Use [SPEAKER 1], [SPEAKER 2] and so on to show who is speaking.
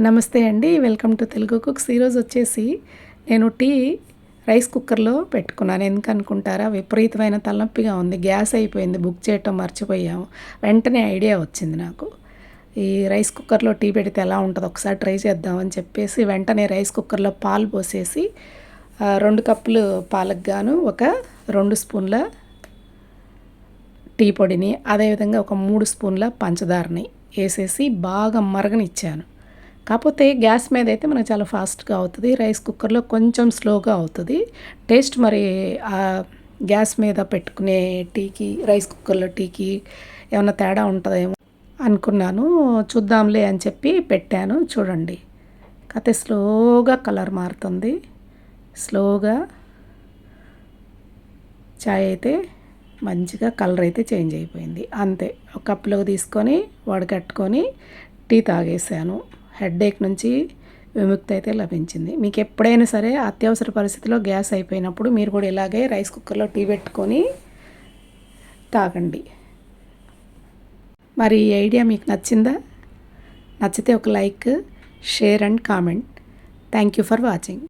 [SPEAKER 1] నమస్తే అండి welcome to Telugu cooks. ఈరోజు వచ్చేసి నేను టీ రైస్ కుక్కర్లో పెట్టుకున్నాను. ఎందుకనుకుంటారా? విపరీతమైన తలనొప్పిగా ఉంది. గ్యాస్ అయిపోయింది. బుక్ చేయటం మర్చిపోయాము. వెంటనే ఐడియా వచ్చింది నాకు. ఈ రైస్ కుక్కర్లో టీ పెడితే ఎలా ఉంటుందో ఒకసారి ట్రై చేద్దామని చెప్పేసి వెంటనే రైస్ కుక్కర్లో పాలు పోసేసి రెండు కప్పులు పాలకు గాను ఒక రెండు స్పూన్ల టీ పొడిని అదేవిధంగా ఒక మూడు స్పూన్ల పంచదారని వేసేసి బాగా మరగనిచ్చాను. కాకపోతే గ్యాస్ మీద అయితే మనకు చాలా ఫాస్ట్గా అవుతుంది. రైస్ కుక్కర్లో కొంచెం స్లోగా అవుతుంది. టేస్ట్ మరి గ్యాస్ మీద పెట్టుకునే టీకి రైస్ కుక్కర్లో టీకి ఏమైనా తేడా ఉంటుందేమో అనుకున్నాను. చూద్దాంలే అని చెప్పి పెట్టాను. చూడండి. కాకపోతే స్లోగా కలర్ మారుతుంది. స్లోగా చాయ్ అయితే మంచిగా కలర్ అయితే చేంజ్ అయిపోయింది. అంతే. ఒక కప్పులోకి తీసుకొని వడకట్టుకొని టీ తాగేసాను. హెడ్ఏక్ నుంచి విముక్తి అయితే లభించింది. మీకు ఎప్పుడైనా సరే అత్యవసర పరిస్థితిలో గ్యాస్ అయిపోయినప్పుడు మీరు కూడా ఇలాగే రైస్ కుక్కర్లో టీ పెట్టుకొని తాగండి. మరి ఈ ఐడియా మీకు నచ్చిందా? నచ్చితే ఒక like share and comment. Thank you for watching.